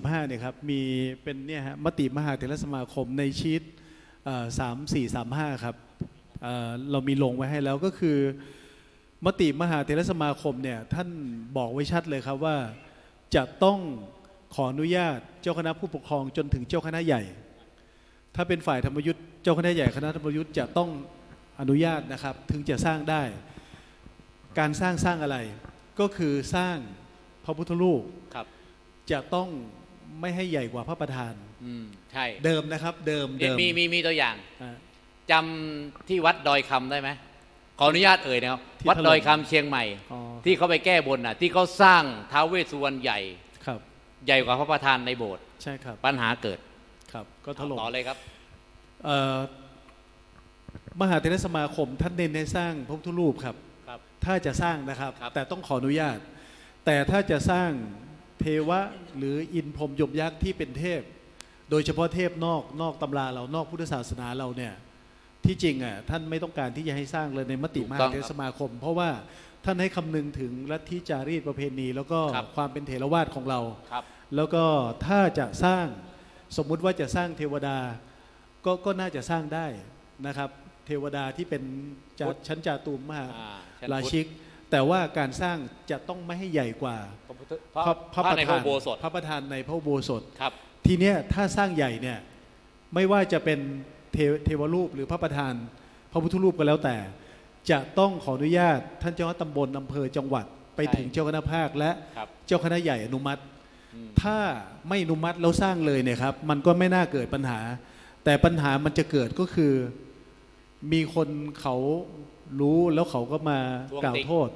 15เนี่ยครับมีเป็นเนี่ยฮะมติมหาเถรสมาคมในชีตสามสี่สามห้าครับเอ่อเรามีลงไว้ให้แล้วก็คือ มติมหาเถรสมาคมเนี่ยท่านบอกไว้ชัดเลยครับว่าจะต้องขออนุญาตเจ้าคณะผู้ปกครองจนถึงเจ้าคณะใหญ่ ถ้าเป็นฝ่ายธรรมยุทธ์เจ้าคณะใหญ่คณะธรรมยุทธ์จะต้องอนุญาตนะครับถึงจะสร้างได้ การสร้างสร้างอะไร ก็คือสร้างพระพุทธรูปครับจะต้อง ไม่ให้ใหญ่กว่าพระประธาน อืมใช่เดิมนะครับ เดิมเนี่ยเดิมมีมีมีตัวอย่างอ่าจำที่วัดดอยคำได้ไหมขออนุญาตเอ่ยนะครับที่วัดถล่มดอยคำเชียงใหม่ อ๋อ ที่เขาไปแก้บนน่ะ ที่เขาสร้างท้าวเวสสุวรรณใหญ่ ครับ ใหญ่กว่าพระประธานในโบสถ์ใช่ครับปัญหาเกิดครับ ก็ถล่ม ต่อเลยครับ เอ่อมหาเถรสมาคมท่านเน้นให้สร้างพระพุทธรูปครับ ครับ ถ้าจะสร้างนะครับ ครับ แต่ต้องขออนุญาต แต่ถ้าจะสร้าง เทวะหรืออินพรหมยมยักษ์ที่เป็นเทพ โดยเฉพาะเทพนอกนอกตำราเรานอกพุทธศาสนาเราเนี่ยที่จริงอะท่านไม่ต้องการที่จะให้สร้างเลยในมติถูกมต้หาองเถรสมาคม เพราะว่าท่านให้คำนึงถึงลัทธิจารีตประเพณี แล้วก็ครับความเป็นเถรวาทของเราครับแล้วก็ถ้าจะสร้างสมมุติว่าจะสร้างเทวดาก็ก็น่าจะสร้างได้นะครับ เทวดาที่เป็นจาพุทธชั้นจาตุมมหาอ่าชั้นราพุทธชิก แต่ว่าการสร้างจะต้องไม่ให้ใหญ่กว่าพระพุทธพระพระในพระอุโบสถพระประธานในพระอุโบสถ ครับ ทีเนี้ยถ้าสร้างใหญ่เนี่ยไม่ว่าจะเป็นเทวเทวรูปหรือพระประธาน พระพุทธรูปก็แล้วแต่ จะต้องขออนุญาตท่านเจ้าคณะตำบลอำเภอจังหวัดไปใช่ถึงเจ้าคณะภาคและครับ เจ้าคณะใหญ่อนุมัติ อืมถ้าไม่อนุมัติแล้วสร้างเลยเนี่ยครับมันก็ไม่น่าเกิดปัญหา แต่ปัญหามันจะเกิดก็คือ มีคนเขา รู้แล้วเขาก็มาทวงกล่าวติโทษ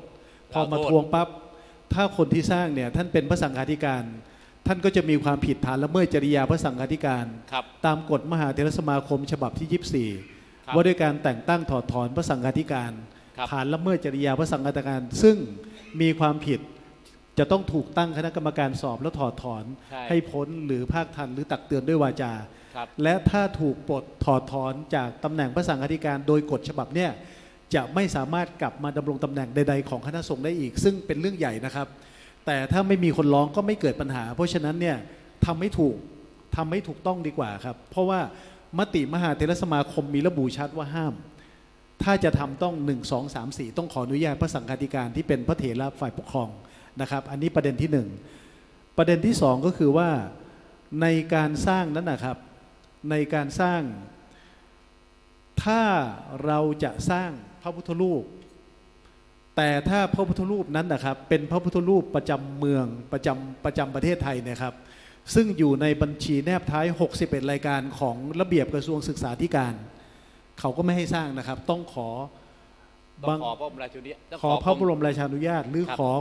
พอมาโทษทวงปั๊บถ้าคนที่สร้างเนี่ยท่านเป็นพระสังฆาธิการ ท่านก็จะมีความผิดฐานละเมิดจริยาพระสังฆาธิการครับตามกฎมหาเถรสมาคมฉบับที่ครับ24 ว่าด้วยการแต่งตั้งถอดถอนพระสังฆาธิการครับฐานละเมิดจริยาพระสังฆาธิการ ซึ่งมีความผิดจะต้องถูกตั้งคณะกรรมการสอบแล้วถอดถอนใช่ให้พ้นหรือภาคทันหรือตักเตือนด้วยวาจาครับและถ้าถูกปลดถอดถอนจากตำแหน่งพระสังฆาธิการโดยกฎฉบับเนี่ย จะไม่สามารถกลับมาดำรงตำแหน่งใด ๆ ของคณะสงฆ์ได้อีก ซึ่งเป็นเรื่องใหญ่นะครับ แต่ถ้าไม่มีคนร้องก็ไม่เกิดปัญหา เพราะฉะนั้นเนี่ยทำให้ถูกทำให้ถูกต้องดีกว่าครับ เพราะว่ามติมหาเถรสมาคมมีระบุชัดว่าห้าม ถ้าจะทำต้อง 1 2 3 4 ต้องขออนุญาตพระสังฆาธิการที่เป็นพระเถระฝ่ายปกครองนะครับ อันนี้ประเด็นที่หนึ่งประเด็นที่สองก็คือว่าในการสร้างนั้นนะครับในการสร้าง ถ้าเราจะสร้าง ระพุทธรูป แต่ถ้าพระพุทธรูปนั้นนะครับ เป็นพระพุทธรูปประจำเมืองประจำประจำประเทศไทยเนะครับ ซึ่งอยู่ในบัญชีแนบท้าย 61 รายการของระเบียบกระทรวงศึกษาธิการ เขาก็ไม่ให้สร้างนะครับ ต้องขอต้บาองงขอพระบรมราชูปต้องขอพระบรมมราชานุญาต หรือครับขอ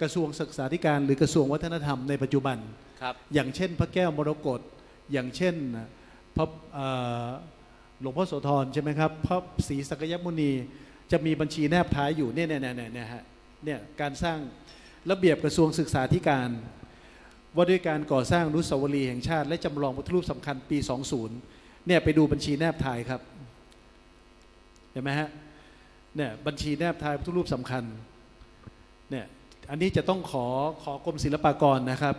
กระทรวงศึกษาธิการ หรือกระทรวงวัฒนธรรมในปัจจุบันครับอย่างเช่น พระแก้วมรกตอย่างเช่นพระเอ่อ หลวงพ่อโสธรใช่ไหมครับพระศรีสักยมุนีจะมีบัญชีแนบท้ายอยู่เนี่ยเนี่ยเนี่ยเนี่ยฮะเนี่ยการสร้างระเบียบกระทรวงศึกษาธิการ ว่าด้วยการก่อสร้างอนุสาวรีย์แห่งชาติ และจำลองพุทธรูปสำคัญปี 20 เนี่ยไปดูบัญชีแนบท้ายครับเห็นไหมฮะเนี่ยบัญชีแนบท้ายพุทธรูปสำคัญเนี่ยอันนี้จะต้องขอขอกรมศิลปากรนะครับ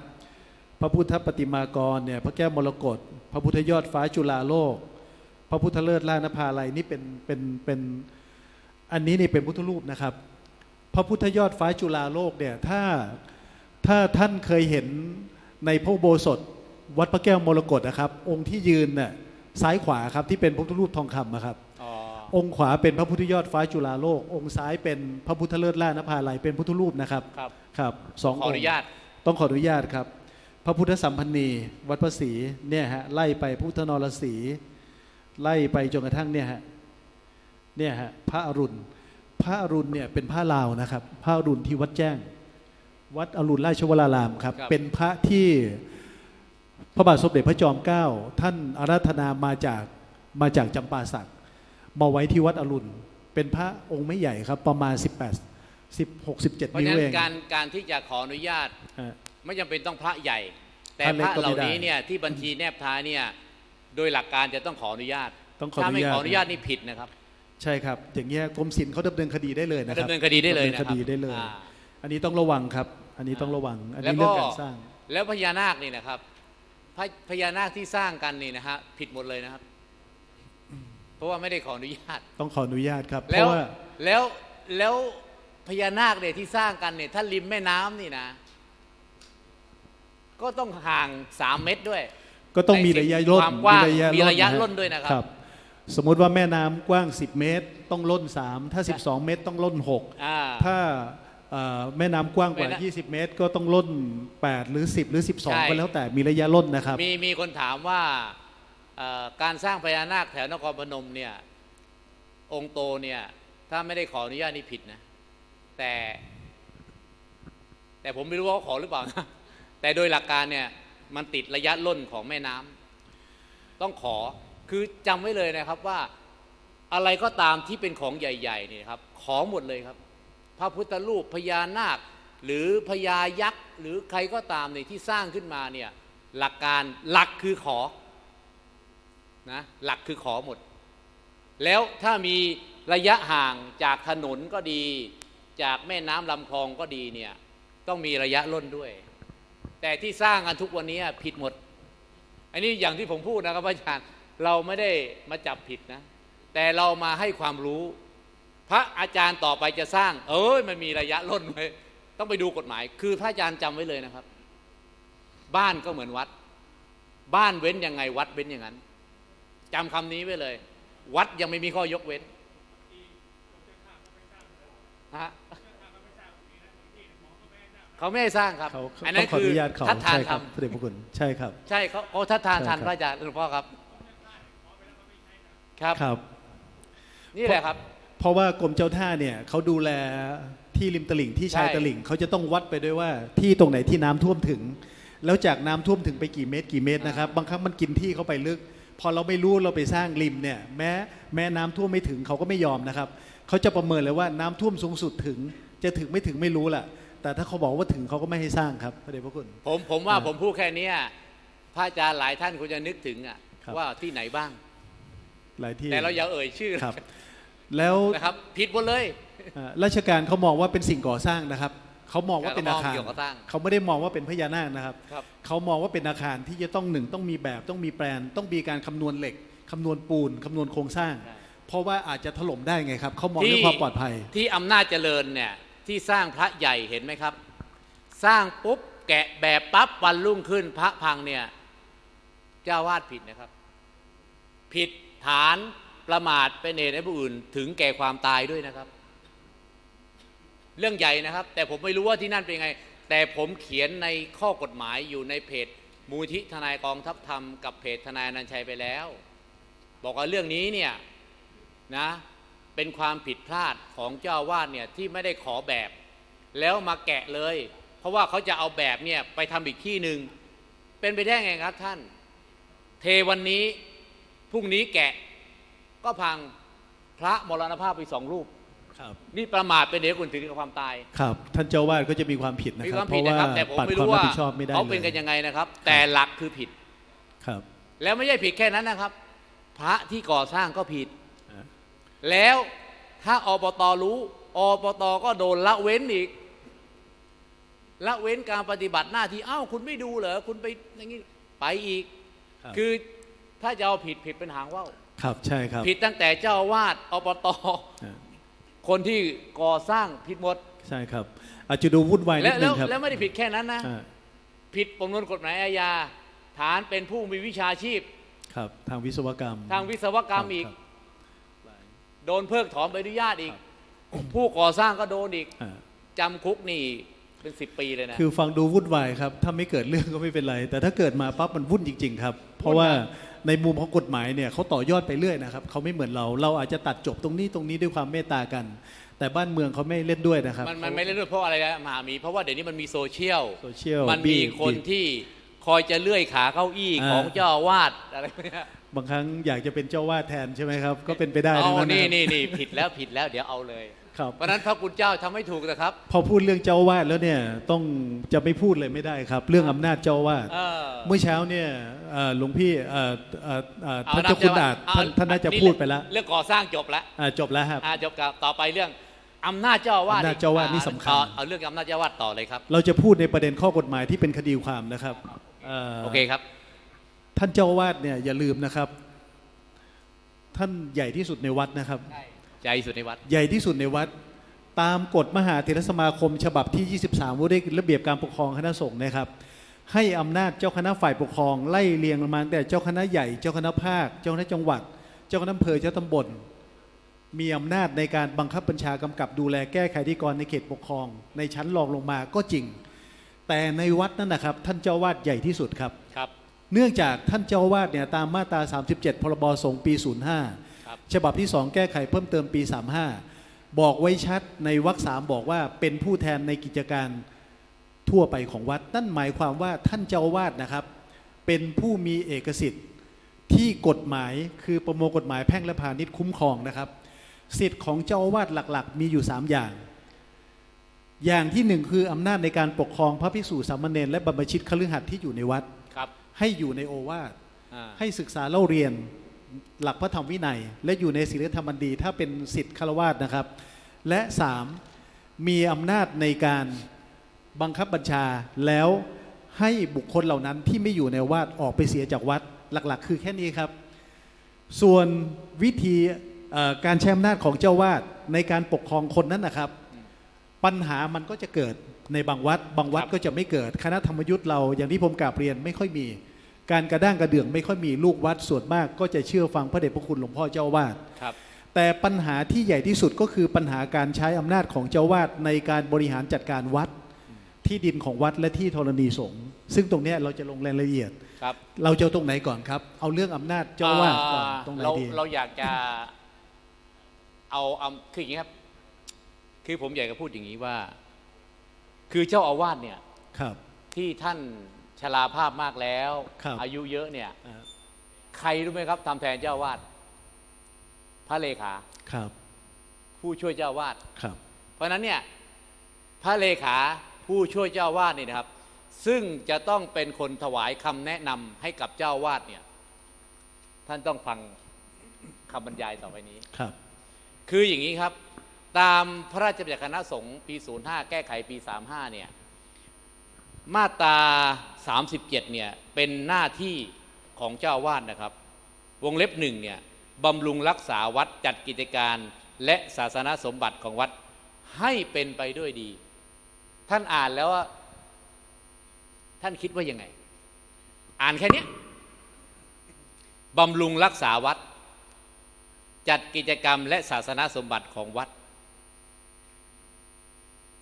พระพุทธปฏิมากรเนี่ยพระแก้วมรกตพระพุทธยอดฟ้าจุฬาโลก พระพุทธเลิศล่านภาลัยนี่เป็นเป็นเป็นอันนี้นี่เป็นพุทธรูปนะครับ พระพุทธยอดฟ้าจุฬาโลกเนี่ยถ้าถ้าท่านเคยเห็นในพระอุโบสถวัดพระแก้วมรกตนะครับ องค์ที่ยืนน่ะซ้ายขวาครับที่เป็นพระพุทธรูปทองคำนะครับอ๋อองค์ขวาเป็นพระพุทธยอดฟ้าจุฬาโลก องค์ซ้ายเป็นพระพุทธเลิศล่านภาลัยเป็นพุทธรูปนะครับครับครับสองขอองอนุค์ญาตต้องขออนุญาตครับ พระพุทธสัมพันนีวัดพระศรีเนี่ยฮะไล่ไปพุทธนรศรี ไล่ไปจนกระทั่งเนี่ยฮะเนี่ยฮะพระอรุณ พระอรุณเนี่ยเป็นพระลาวนะครับ พระอรุณที่วัดแจ้ง วัดอรุณราชวรารามครับครับ เป็นพระที่พระบาทสมเด็จพระจอมเกล้าท่านอาราธนามาจากมาจากจำปาสักมาไว้ที่วัดอรุณ เป็นพระองค์ไม่ใหญ่ครับ ประมาณ 18 16 17เพราะนิ้ฉะวนั้นเองการการที่จะขออนุญาตอะไม่จำเป็นต้องพระใหญ่ แต่พระเล็พกระก็เหไม่ล่าได้นี้เนี่ยที่บัญชีแนบท้ายเนี่ย โดยหลักการจะต้องขออนุญาตต้องขออถ้านุไม่ญาตขออนุญาตนี่ผิดนะครับใช่ครับ อย่างเงี้ยกรมศิลป์เขาดำเนินคดีได้เลยนะครับดำเนินคดีได้เลยดำนะเนินคครับดีได้เลย อ่า อันนี้ต้องระวังครับ อันนี้ต้องระวัง อันแล้วนี้ก็เรื่องการสร้าง แล้วพญานาคนี่นะครับพระพญานาคที่สร้างกันนี่นะฮะผิดหมดเลยนะครับ เพราะว่าไม่ได้ขออนุญาต ต้องขออนุญาตครับ เพแล้วราะว่าแล้วแล้วพญานาคเนี่ยที่สร้างกันเนี่ยถ้าริมแม่น้ำนี่นะ ก็ต้องห่างสามเมตรด้วย ก็ต้องมีระยะร่นความกว้างมีมีระยะฮร่นด้วยนะครับ สมมุติว่าแม่น้ำกว้าง 10 เมตร ต้องล่น 3 ถ้า 12 เมตรต้องล่นอ่า6ถ้าเอ่อแม่น้ำกว้างกว่าแม่น้ำ20 เมตร ก็ต้องล่น 8 หรือ 10 หรือใช่12 ก็แล้วแต่มีระยะล่นนะครับ มีมีคนถามว่าเอ่อการสร้างพญานาคแถวนครพนมเนี่ยองค์โตเนี่ยถ้าไม่ได้ขออนุญาตนี่ผิดนะ แต่ แต่ผมไม่รู้ว่าเขาขอหรือเปล่านะแต่โดยหลักการเนี่ย มันติดระยะล่นของแม่น้ำต้องขอคือจำไว้เลยนะครับว่าอะไรก็ตามที่เป็นของใหญ่ๆนี่ครับ ขอหมดเลยครับ พระพุทธรูปพญานาค หรือพญายักษ์ หรือใครก็ตามเนี่ยที่สร้างขึ้นมาเนี่ยหลักการหลักคือขอนะหลักคือขอหมด แล้วถ้ามีระยะห่างจากถนนก็ดี จากแม่น้ำลำคลองก็ดีเนี่ยต้องมีระยะล่นด้วย แต่ที่สร้างกันทุกวันนี้ผิดหมด อันนี้อย่างที่ผมพูดนะครับอาจารย์เราไม่ได้มาจับผิดนะ แต่เรามาให้ความรู้ พระอาจารย์ต่อไปจะสร้าง เอ้ยมันมีระยะล่นไว้ต้องไปดูกฎหมาย คือพระอาจารย์จำไว้เลยนะครับ บ้านก็เหมือนวัด บ้านเว้นยังไงวัดเว้นอย่างนั้นจำคำนี้ไว้เลย วัดยังไม่มีข้อยกเว้นฮะ เขาไม่ให้สร้างครับเขาเขาอันต้นั้องนขออคือนุญาตเขาทัดทานใช่ครับทำพระเดชพระคุณใช่ครับใช่เขาเขาทัดทานใช่ทันครับพระอาจารย์หลวงพ่อครับ ครับครับ นี่แหละครับ เพราะว่ากรมเจ้าท่าเนี่ยเขาดูแลที่ริมตลิ่งที่ชายใช่ ตลิ่งเขาจะต้องวัดไปด้วยว่าที่ตรงไหนที่น้ำท่วมถึง แล้วจากน้ำท่วมถึงไปกี่เมตรกี่เมตรนะครับ บางครั้งมันกินที่เขาไปลึก พอเราไม่รู้เราไปสร้างริมเนี่ยแม้แม้น้ำท่วมไม่ถึงเขาก็ไม่ยอมนะครับเขาจะประเมินเลยว่าน้ำท่วมสูงสุดถึง จะถึงไม่ถึงไม่รู้แหละ แต่ถ้าเขาบอกว่าถึงเขาก็ไม่ให้สร้างครับพระเดชพระคุณ ผมผมว่าอ่าผมพูดแค่เนี้ยพระอาจารย์หลายท่านคงจะนึกถึงอะครับ ว่าที่ไหนบ้าง หลายที่แต่เราอย่าเอ่ยชื่อครับ แล้วนะครับผิดหมดเลยอ่าราชการเขามองว่าเป็นสิ่งก่อสร้างนะครับเขามองว่าเป็นอาคารเขามองเกี่ยวกับสร้าง เขาไม่ได้มองว่าเป็นพญานาคนะครับ ครับ เขามองว่าเป็นอาคารที่จะต้องหนึ่งต้องมีแบบต้องมีแปลน ต้องมีการคำนวณเหล็กคำนวณปูนคำนวณโครงสร้าง ใช่ เพราะว่าอาจจะถล่มได้ไงครับเขามองที่เรื่องความปลอดภัยที่อำนาจเจริญเนี่ย ที่สร้างพระใหญ่เห็นไหมครับ สร้างปุ๊บแกะแบบปั๊บวันรุ่งขึ้นพระพังเนี่ยเจ้าวาดผิดนะครับ ผิดฐานประมาทเป็นเหตุให้ผู้อื่น ถึงแก่ความตายด้วยนะครับ เรื่องใหญ่นะครับ แต่ผมไม่รู้ว่าที่นั่นเป็นไง แต่ผมเขียนในข้อกฎหมายอยู่ในเพจมูลที่ทนายกองทัพธรรมกับเพจทนายนันชัยไปแล้ว บอกว่าเรื่องนี้เนี่ยนะ เป็นความผิดพลาดของเจ้าอาวาดเนี่ยที่ไม่ได้ขอแบบ แล้วมาแกะเลย เพราะว่าเขาจะเอาแบบเนี่ยไปทำอีกที่หนึ่งเป็นไปได้ไงครับท่าน เทวันนี้พรุ่งนี้แกะก็พังพระมรณภาพไปสองรูปครับนี่ประมาทเป็นเหตุให้คุณถึงกับความตายครับ ท่านเจ้าวาดก็จะมีความผิดนะมีคครับวามเพผิดราะนะว่าครับแต่ผมปัดไม่ความรู้รับว่าผิดชอบไม่ได้เขาเป็นเลกันยยังไงนะครับ แต่หลักคือผิดครับ แล้วไม่ใช่ผิดแค่นั้นนะครับ พระที่ก่อสร้างก็ผิดอ่า แล้วถ้าอบตรู้อบตก็โดนละเว้นอีก ละเว้นการปฏิบัติหน้าที่อ้าวคุณไม่ดูเหรอคุณไปอย่างนี้ไปอีกครับคือถ้าจะเอาผิดผิดเป็นหางว่าวครับใช่ครับ ผิดตั้งแต่เจ้าอาวาดอบตอ่าคนที่ก่อสร้างผิดหมดใช่ครับ อาจจะดูวุ่นวายนิแล้ดวนึแล้วงครับแล้วไม่ได้ผิดแค่นั้นนะอ่าผิดประมวลกฎหมายอาญาฐานเป็นผู้มีวิชาชีพครับ ทางวิศวกรรม ทางวิศวกรรมอีกคบ โดนเพิกถอนใบอนุญาตอีก ผู้ก่อสร้างก็โดนอีกอ่า จำคุกนี่เป็นสิบปีเลยนะ คือฟังดูวุ่นวายครับ ถ้าไม่เกิดเรื่องก็ไม่เป็นไร แต่ถ้าเกิดมาปั๊บมันวุ่นจริง ๆ ครับ เพราะว่าในมุมของกฎหมายเนี่ยเขาต่อยอดไปเรื่อยนะครับเขาไม่เหมือนเรา เราอาจจะตัดจบตรงนี้ตรงนี้ด้วยความเมตตากัน แต่บ้านเมืองเขาไม่เล่นด้วยนะครับ มันมันไม่เล่นด้วยเพราะอะไรนะมหาหมีเพราะว่าเดี๋ยวนี้มันมีโซเชียลโซเชียลมันมีคนที่คอยจะเลื่อยขาเก้าอี้อ่า ของเจ้าอาวาดอะไรเนี่ย บางครั้งอยากจะเป็นเจ้าวาดแทนใช่ไหมครับ ก็เป็นไปได้เอาทั้งนั้นนี่นะครับนี่นี่ผิดแล้วผิดแล้วเดี๋ยวเอาเลยครับเพราะฉะนั้นพระคุณเจ้าทำให้ถูกนะครับ พอพูดเรื่องเจ้าวาดแล้วเนี่ยต้องจะไม่พูดเลยไม่ได้ครับ เรื่องอำนาจเจ้าวาดเออเมื่อเช้าเนี่ยเอ่อหลวงพี่เอ่อเอ่อเอ่อเอาท่านเจ้าคุณนับอาจเอท่านท่านน่าจะพูดไปแล้วเรื่องก่อสร้างจบแล้วอ่าจบแล้วครับอ่าจบกับต่อไปเรื่องอำนาจเจ้าอาวาสอำนาจเจ้าอาวาสนี่สำคัญต่อเอาเรื่องอำนาจเจ้าอาวาสต่อเลยครับ เราจะพูดในประเด็นข้อกฎหมายที่เป็นคดีความนะครับเอ่อโอเคครับ ท่านเจ้าอาวาสเนี่ยอย่าลืมนะครับ ท่านใหญ่ที่สุดในวัดนะครับใจสุดในวัด ใหญ่ที่สุดในวัด ตามกฎมหาเถรสมาคม ฉบับที่ 23ว่าด้วยระเบียบการปกครองคณะสงฆ์นะครับ ให้อำนาจเจ้าคณะฝ่ายปกครองไล่เรียงลงมาตั้งแต่เจ้าคณะใหญ่เจ้าคณะภาค เจ้าคณะจังหวัด เจ้าคณะอำเภอเจ้าตำบลมีอำนาจในการบังคับบัญชากำกับดูแลแก้ไขที่กรในเขตปกครอง ในชั้นรองลงมาก็จริง แต่ในวัดนั่นนะครับ ท่านเจ้าวาดใหญ่ที่สุดครับครับ เนื่องจากท่านเจ้าอาวาสเนี่ยตามมาตรา 37 พรบสงฆ์ปีครับ05 ฉบับที่ 2 แก้ไขเพิ่มเติมปี 35 บอกไว้ชัดในวรรคสามบอกว่าเป็นผู้แทนในกิจการทั่วไปของวัด นั่นหมายความว่าท่านเจ้าอาวาสนะครับ เป็นผู้มีเอกสิทธิ์ที่กฎหมายคือประมวลกฎหมายแพ่งและพาณิชย์คุ้มครองนะครับ สิทธิ์ของเจ้าอาวาสหลักๆ มีอยู่ 3 อย่าง อย่างที่หนึ่งคืออำนาจในการปกครองพระภิกษุสามเณรและบรรพชิตคฤหัสถ์ที่อยู่ในวัดครับ ให้อยู่ในโอวาทอ่าให้ศึกษาเล่าเรียนหลักพระธรรมวินัย และอยู่ในศีลธรรมอันดี ถ้าเป็นสิทธิฆราวาสนะครับ และสามมีอำนาจในการบังคับบัญชาแล้วให้บุคคลเหล่านั้นที่ไม่อยู่ในวาดออกไปเสียจากวัดหลักๆ คือแค่นี้ครับ ส่วนวิธีเอ่อการใช้อำนาจของเจ้าวาดในการปกครองคนนั้นนะครับ ปัญหามันก็จะเกิด ในบางวัด บางวัดครับก็จะไม่เกิดคณะธรรมยุทธ์เราอย่างที่ผมกราบเรียนไม่ค่อยมี การกระด้างกระเดื่องไม่ค่อยมีลูกวัดส่วนมาก ก็จะเชื่อฟังพระเดชพระคุณหลวงพ่อเจ้าวาดครับแต่ปัญหาที่ใหญ่ที่สุดก็คือปัญหาการใช้อำนาจของเจ้าวาดในการบริหารจัดการวัด ที่ดินของวัดและที่ธรณีสงฆ์ซึ่งตรงเนี้ยเราจะลงรายละเอียดครับเราจะเอาตรงไหนก่อนครับ เอาเรื่องอำนาจเจ้าวาดก่อนตรงไหนเราดีเราอยากจะเอาเอาคืออย่างนี้ครับ คือผมอยากจะพูดอย่างนี้ว่า คือเจ้าอาวาสเนี่ยครับ ที่ท่านชราภาพมากแล้ว ครับอายุเยอะเนี่ย อ่าใครรู้ไหมครับทำแทนเจ้าอาวาสพระเลขา ครับผู้ช่วยเจ้าอาวาส ครับ เพราะฉะนั้นเนี่ยพระเลขาผู้ช่วยเจ้าอาวาสเนี่ยนะครับ ซึ่งจะต้องเป็นคนถวายคำแนะนำให้กับเจ้าอาวาสเนี่ยท่านต้องฟังคำบรรยายต่อไปนี้ ครับ คืออย่างนี้ครับ ตามพระราชบัญญัติคณะสงฆ์ปี 05 แก้ไขปี 35 เนี่ย มาตรา 37 เนี่ย เป็นหน้าที่ของเจ้าวาสนะครับ วงเล็บหนึ่งเนี่ยบำรุงรักษาวัดจัดกิจการและศาสนสมบัติของวัดให้เป็นไปด้วยดี ท่านอ่านแล้วว่า ท่านคิดว่ายังไง อ่านแค่นี้บำรุงรักษาวัด จัดกิจกรรมและศาสนาสมบัติของวัด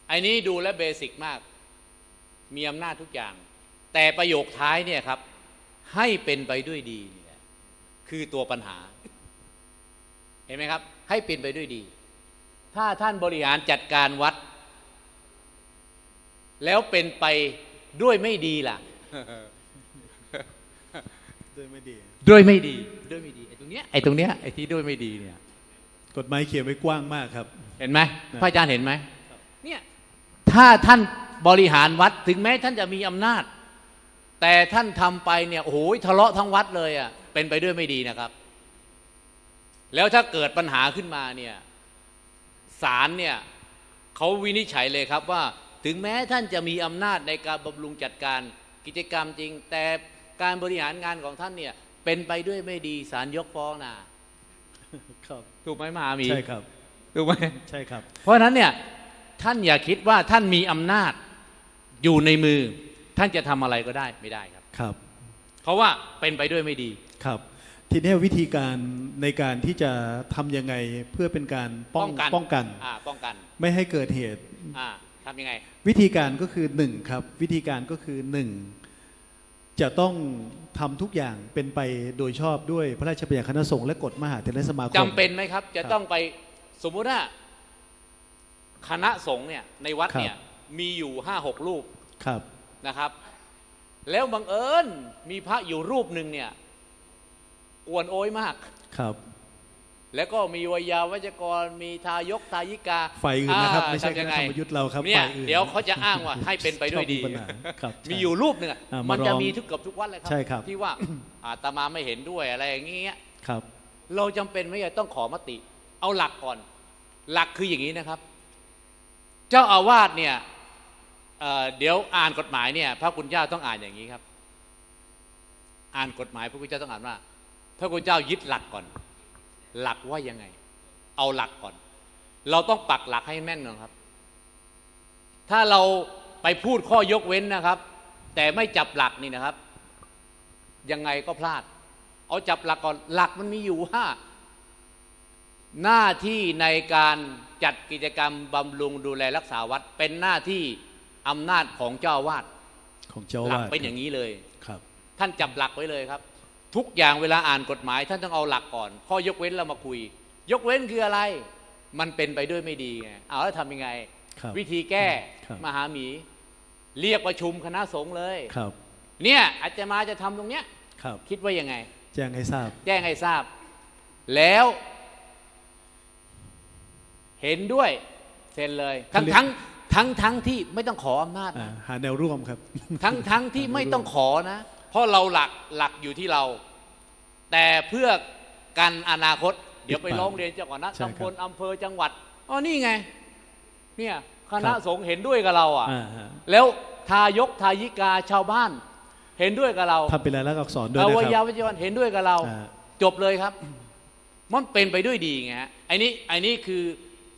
ไอ้นี้ดูแลวเบสิกมาก มีอำนาจทุกอย่าง แต่ประโยคท้ายเนี่ยครับ ให้เป็นไปด้วยดีเนี่ยคือตัวปัญหา เห็นไหมครับ ให้เป็นไปด้วยดี ถ้าท่านบริหารจัดการวัด แล้วเป็นไปด้วยไม่ดีล่ะ ด้วยไม่ดี ด้วยไม่ดี ด้วยไม่ดีไอ้ตรงเนี้ยไอ้ตรงเนี้ยไอ้ที่ด้วยไม่ดีเนี่ย กฎหมายเขียนไว้กว้างมากครับ เห็นไหมนะพระอาจารย์เห็นไหมเนี่ย ถ้าท่านบริหารวัดถึงแม้ท่านจะมีอำนาจ แต่ท่านทำไปเนี่ยโอ้โหทะเลาะทั้งวัดเลยอะเป็นไปด้วยไม่ดีนะครับ แล้วถ้าเกิดปัญหาขึ้นมาเนี่ยศาลเนี่ยเขาวินิจฉัยเลยครับว่า ถึงแม้ท่านจะมีอำนาจในการบำรุงจัดการกิจกรรมจริง แต่การบริหารงานของท่านเนี่ยเป็นไปด้วยไม่ดีศาลยกฟ้องนะครับถูกไหมมหาหมีใช่ครับถูกไหมใช่ครับ เพราะฉะนั้นเนี่ย ท่านอย่าคิดว่าท่านมีอำนาจอยู่ในมือ ท่านจะทำอะไรก็ได้ไม่ได้ครับ ครับ เพราะว่าเป็นไปด้วยไม่ดี ครับ ทีนี้วิธีการในการที่จะทำยังไงเพื่อเป็นการป้องป้ป้อองงกักันนอ่าป้องกัน ไม่ให้เกิดเหตุ อ่าทำยังไง วิธีการก็คือหนึ่งครับ วิธีการก็คือหนึ่งจะต้องทำทุกอย่างเป็นไปโดยชอบด้วยพระราชบัญญัติคณะสงฆ์และกฎมหาเถรสมาคมจำเป็นไหมครับ จะครับต้องไปสมมุติว่า คณะสงฆ์เนี่ยในวัดครับเนี่ยมีอยู่ห้าหกรูปครับนะครับ แล้วบังเอิญมีพระอยู่รูปหนึ่งเนี่ยอวนโอยมากครับ แล้วก็มีวิยาวัจกรมีทายกทายิกาฝ่ายอื่นนะครับอ่าไม่ใช่คทำยัณะงไงธรรมยุทธ์เราครับเนี่ยฝ่ายอื่นเดี๋ยวเขาจะอ้างว่าให้เป็นไปด้วยดีชอบมีปัญหาครับมีใช่อยู่รูปหนึ่งอะอ่ามัมันจะร้องมีทุกเกือบทุกวัดเลยครัใช่ครับที่ว่าอาตมาไม่เห็นด้วยอะไรอย่างเงี้ยครับ เราจำเป็นไหมอะต้องขอมติ เอาหลักก่อน หลักคืออย่างนี้นะครับ เจ้าอาวาสเนี่ยเเดี๋ยวอ่านกฎหมายเนี่ยพระคุณเจ้าต้องอ่านอย่างนี้ครับ อ่านกฎหมายพระคุณเจ้าต้องอ่านว่า พระคุณเจ้ายึดหลักก่อน หลักว่ายังไง เอาหลักก่อน เราต้องปักหลักให้แม่นก่อนครับ ถ้าเราไปพูดข้อยกเว้นนะครับ แต่ไม่จับหลักนี่นะครับ ยังไงก็พลาด เอาจับหลักก่อนหลักมันมีอยู่ว่าหน้าที่ในการ จัดกิจกรรมบำรุงดูแลรักษาวัด เป็นหน้าที่อำนาจของเจ้าอาวาดของเจ้าหลัวาดเป็นอย่างนี้เลยครับ ท่านจับหลักไว้เลยครับ ทุกอย่างเวลาอ่านกฎหมาย ท่านต้องเอาหลักก่อน ข้อยกเว้นเรามาคุย ยกเว้นคืออะไร มันเป็นไปด้วยไม่ดีไงเอาแล้วทำยังไง ครับวิธีแก้ครับ มหาหมี เรียกประชุมคณะสงฆ์เลย ครับ เนี่ยอาจจะมาจะทำตรงเนี้ย ครับ คิดว่ายังไง แจ้งให้ทราบ แจ้งให้ทราบ แล้ว เห็นด้วยเซ็นเลย ทั้งเขาเรียกทั้งทั้งทั้งที่ไม่ต้องขออำนาจอ่านะหาแนวร่วมครับ ทั้งทั้งที่ไม่ต้องขอนะ เพราะเราหลักหลักอยู่ที่เรา แต่เพื่อกันอนาคต เดี๋ยวไปติดตามร้องเรียนเจ้าก่อนนะใช่ครับตำบลอำเภอจังหวัดอ๋อนี่ไง เนี่ยคณะครับสงฆ์เห็นด้วยกับเราอะอ่าฮะแล้วทายกทายิกาชาวบ้าน เห็นด้วยกับเราทำเป็นลายลักษณ์อักษรด้วยอนะวัคยารับวัจวันเห็นด้วยกับเราอ่าจบเลยครับ มันเป็นไปด้วยดีไงฮะไอ้นี้ไอ้นี้คือ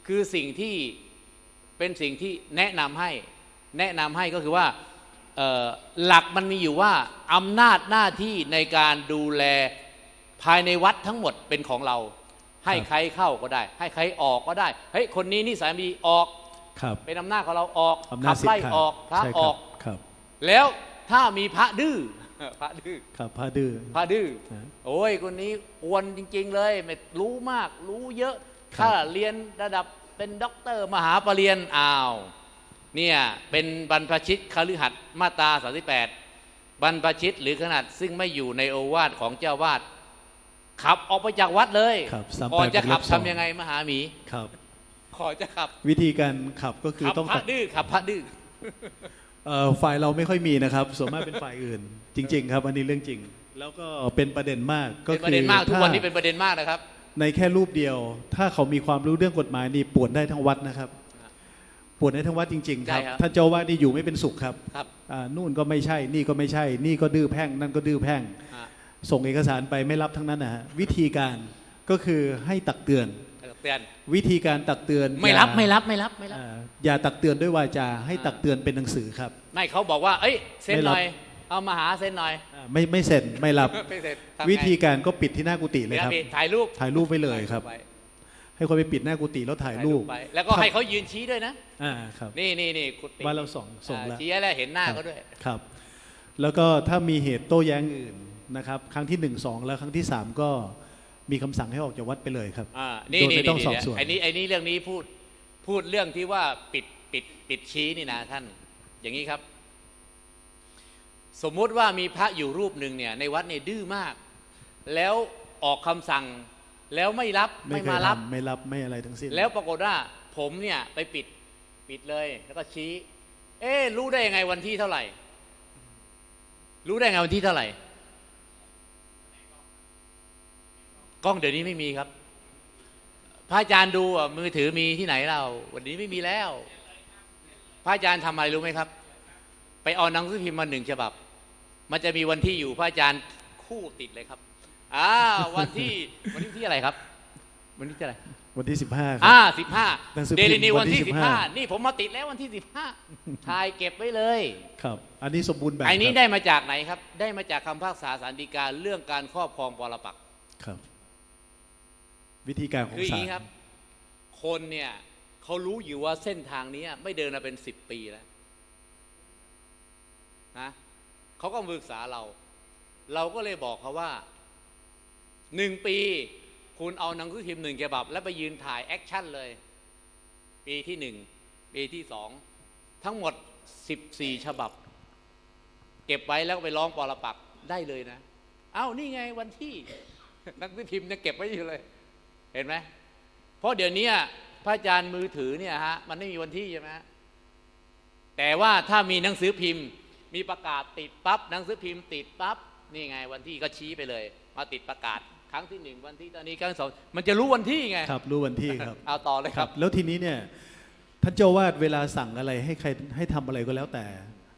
คือสิ่งที่เป็นสิ่งที่แนะนำให้แนะนำให้ก็คือว่าเอ่อหลักมันมีอยู่ว่าอำนาจหน้าที่ในการดูแลภายในวัดทั้งหมดเป็นของเรา ให้ใครเข้าก็ได้ ให้ใครออกก็ได้เฮ้ยคนนี้นิสัยไม่ดีออกครับเป็นอำนาจของเราออกอำนาขัจบสิทไล่ธิ์ขาดออกพระใช่อครัอบกครับแล้วถ้ามีพระดื้อพระดื้อครับพระดื้อพระดื้อนะโอ้ยคนนี้กวนจริง ๆ เลยไม่รู้มากรู้เยอะครับ ถ้าเรียนระดับเป็นด็อกเตอร์มหาปรริญญาอ้าวเนี่ยเป็นบรรพชิตคฤหัสถ์มาตรา38บรรพชิตหรือขนาดซึ่งไม่อยู่ในโอวาทของเจ้าวาดขับออกไปจากวัดเลยครับสามก่อนแปดจะขับวงเล็บสองทำยังไงมหาหมีครับก่อนจะขับ วิธีการขับก็คือขับต้องพระดื้อขับพระดื้อเอ่อฝ่ายเราไม่ค่อยมีนะครับส่วนมากเป็นฝ่ายอื่น จริง ๆ ครับ อันนี้เรื่องจริง แล้วก็เป็นประเด็นมากก็เป็นคืประเด็นมากทุกถ้วันนี้เป็นประเด็นมากนะครับ ในแค่รูปเดียว ถ้าเขามีความรู้เรื่องกฎหมายนี่ป่วนได้ทั้งวัดนะครับป่วนได้ทั้งวัดจริง ๆ ครับ ใช่ครับท่านเจ้าว่านี่อยู่ไม่เป็นสุขครับครับ อ่านู่นก็ไม่ใช่ นี่ก็ไม่ใช่ นี่ก็ดื้อแพ่ง นั่นก็ดื้อแพ่ง อะส่งเอกสารไปไม่รับทั้งนั้นนะฮะวิธีการก็คือให้ตักเตือน เตือนวิธีการตักเตือนไม่รับอย่าไม่รับไม่รับไม่รับ อ่าอย่าตักเตือนด้วยวาจา ให้อ่าตักเตือนเป็นหนังสือครับ ไม่เขาบอกว่า เอ้ยเซ็นไม่หรับน่อย เอามาหาเซ็นหน่อยอ่าไม่ไม่เซ็นไม่รับ ไม่เซ็นทำไงวิธีการก็ปิดที่หน้ากุฏิเลยครับเดี๋ยวพี่ถ่ายรูปถ่ายรูปไว้เลยครับ ถ่าให้คนไปปิดหน้ากุฏิแล้วถ่ายรูปไปแล้วก็ให้เขายืนชี้ด้วยนะ อ่าครับ นี่นี่นี่คุณติว่าเราส่งส่งอ่าแล้วชี้แล้วเห็นหน้าเขาด้วย ครับ แล้วก็ถ้ามีเหตุโต้แย้งอื่นนะครับ ครั้งที่หนึ่งสองแล้วครั้งที่สามก็มีคำสั่งให้ออกจากวัดไปเลยครับอ่านี่โดยนี่ไม่ต้องนี่สอบสวน ไอ้นี้ไอ้นี้เรื่องนี้พูดพูดเรื่องที่ว่าปิดปิดปิดชี้นี่นะท่าน อย่างนี้ครับ สมมุติว่ามีพระอยู่รูปหนึ่งเนี่ยในวัดเนี่ยดื้อมาก แล้วออกคำสั่งแล้วไม่รับไม่ไม่เคยมารับทำไม่รับไม่อะไรทั้งสิ้น แล้วปรากฏว่าผมเนี่ยไปปิดปิดเลยแล้วก็ชี้ เอ๊ะรู้ได้ยังไงวันที่เท่าไหร่ รู้ได้ไงวันที่เท่าไหร่ กล้องเดี๋ยวนี้ไม่มีครับ พระอาจารย์ดูอะมือถือมีที่ไหนเรา วันนี้ไม่มีแล้ว พระอาจารย์ทำอะไรรู้ไหมครับ ไปเอาหนังสือพิมพ์มาหนึ่งฉบับ มันจะมีวันที่อยู่พระอาจารย์คู่ติดเลยครับอ่าวันที่วันที่ที่อะไรครับ วันที่ที่อะไรวันที่สิบห้าครัอ่าบ สิบห้าหนังสือเดพิมพ์ลินิววัวันนที่ที่สิบห้า15 นี่ผมมาติดแล้ววันที่สิบห้าถ่ายเก็บไว้เลย ครับ อันนี้สมบูรณ์แบบไอ้นี้ครับได้มาจากไหนครับ ได้มาจากคำพิพากษาสารดีกาเรื่องการครอบครองปรปักษ์ครับ วิธีการของคืออย่าศางลนี้ครับ คนเนี่ยเขารู้อยู่ว่าเส้นทางนี้ไม่เดินมาเป็นสิบปีแล้ว นะเขาก็ปรึกษาเรา เราก็เลยบอกเขาว่าหนึ่งปี คุณเอาหนังสือพิมพ์หนึ่งฉบับ แล้วไปยืนถ่ายแอคชั่นเลย ปีที่หนึ่งปีที่สองทั้งหมดสิบสี่ฉบับ เก็บไว้แล้วไปร้องปรปักได้เลยนะ เอ้านี่ไงวันที่นังสือพิมพ์ยังเก็บไว้อยู่เลย เห็นไหมเพราะเดี๋ยวนี้พระอาจารย์มือถือเนี่ยฮะมันไม่มีวันที่ใช่ไหมแต่ว่าถ้ามีหนังสือพิมพ์ มีประกาศติดปั๊บหนังสือพิมพ์ติดปั๊บนี่ไงวันที่ก็ชี้ไปเลย มาติดประกาศครั้งที่หนึ่งวันที่ตอนนี้ครั้งที่สองมันจะรู้วันที่ไงครับ รู้วันที่ครับ เอาต่อเลยคครัรับบแล้วทีนี้เนี่ยท่านเจ้าวาดเวลาสั่งอะไรให้ใครให้ทำอะไรก็แล้วแต่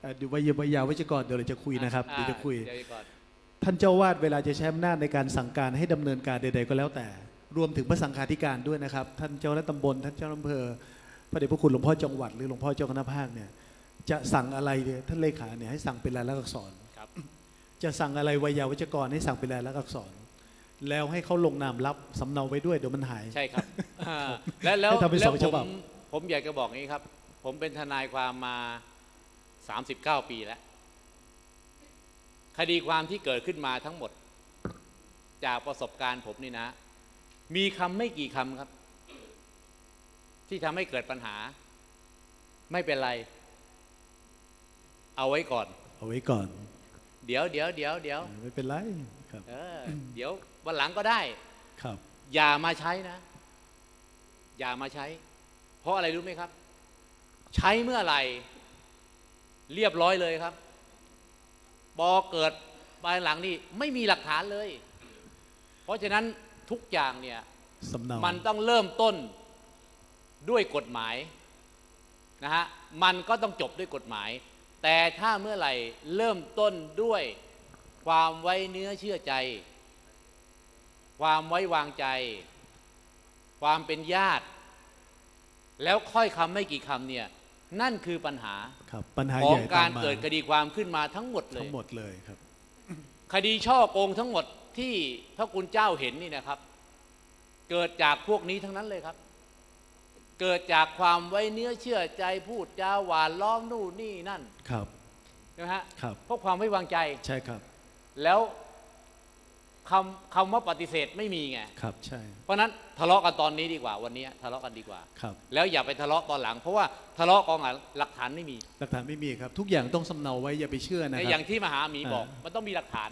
เอ่อเดี๋ยววิยายาวิจกรเดี๋ยวเราจะคุยนะครับเดี๋ยวจะคุยเดี๋ยวก่อนท่านเจ้าวาดเวลาจะใช้อำนาจในการสั่งการให้ดำเนินการใด ๆ ก็แล้วแต่ รวมถึงพระสังฆาธิการด้วยนะครับ ท่านเจ้าและตำบลท่านเจ้าอำเภอพระเดชพระคุณหลวงพ่อจังหวัดหรือหลวงพ่อเจ้าคณะภาคเนี่ย จะสั่งอะไรเนี่ยท่านเลขาเนี่ยให้สั่งเป็นลายลักษณ์อักษรครับ จะสั่งอะไรวิยาวิจกรให้สั่งเป็นลายลักษณ์อักษร แล้วให้เขาลงนามรับสำเนาไว้ด้วยเดี๋ยวมันหาย ใช่ครับอ่าแล้วแล้วให้ทำเป็นแล้วสองฉผบับ มผมอยากจะบอกอย่างนี้ครับ ผมเป็นทนายความมา 39 ปีแล้ว คดีความที่เกิดขึ้นมาทั้งหมด จากประสบการณ์ผมนี่นะ มีคำไม่กี่คำครับ ที่ทำให้เกิดปัญหา ไม่เป็นไร เอาไว้ก่อน เอาไว้ก่อน เดี๋ยวเดี๋ยวเดี๋ยวเดี๋ยวไม่เป็นไรครับเออเดี๋ยววันหลังก็ได้ ครับ อย่ามาใช้นะ อย่ามาใช้ เพราะอะไรรู้ไหมครับ ใช้เมื่อไหร่ เรียบร้อยเลยครับบอเกิดภายหลังนี่ไม่มีหลักฐานเลย เพราะฉะนั้นทุกอย่างเนี่ยสำเนามันต้องเริ่มต้นด้วยกฎหมายนะฮะมันก็ต้องจบด้วยกฎหมาย แต่ถ้าเมื่อไหร่เริ่มต้นด้วยความไว้เนื้อเชื่อใจ ความไว้วางใจ ความเป็นญาติ แล้วค่อยคำไม่กี่คำเนี่ยนั่นคือปัญหาครับปัญหาขอใหงญ่การตมมเกิดคดีความขึ้นมาทั้งหมดเลทั้ยงหมดเลยครับ คดีช่อโกงทั้งหมดที่พระคุณเจ้าเห็นนี่นะครับ เกิดจากพวกนี้ทั้งนั้นเลยครับ เกิดจากความไว้เนื้อเชื่อใจพูดจาหวานล้อมนู่นนี่นั่นครับใช่ไหมฮะครับ เพราะความไม่วางใจ ใช่ครับ แล้วคำคำว่าปฏิเสธไม่มีไง ครับใช่ เพราะฉะนั้นทะเลาะกันตอนนี้ดีกว่า วันนี้ทะเลาะกันดีกว่า ครับ แล้วอย่าไปทะเลาะตอนหลัง เพราะว่าทะเลาะกองหลังหลักฐานไม่มีหลักฐานไม่มีครับ ทุกอย่างต้องสำเนาไว้อย่าไปเชื่อนะคอรัย่างที่มหาหมีบอกอ่ามัมันต้องมีหลักฐาน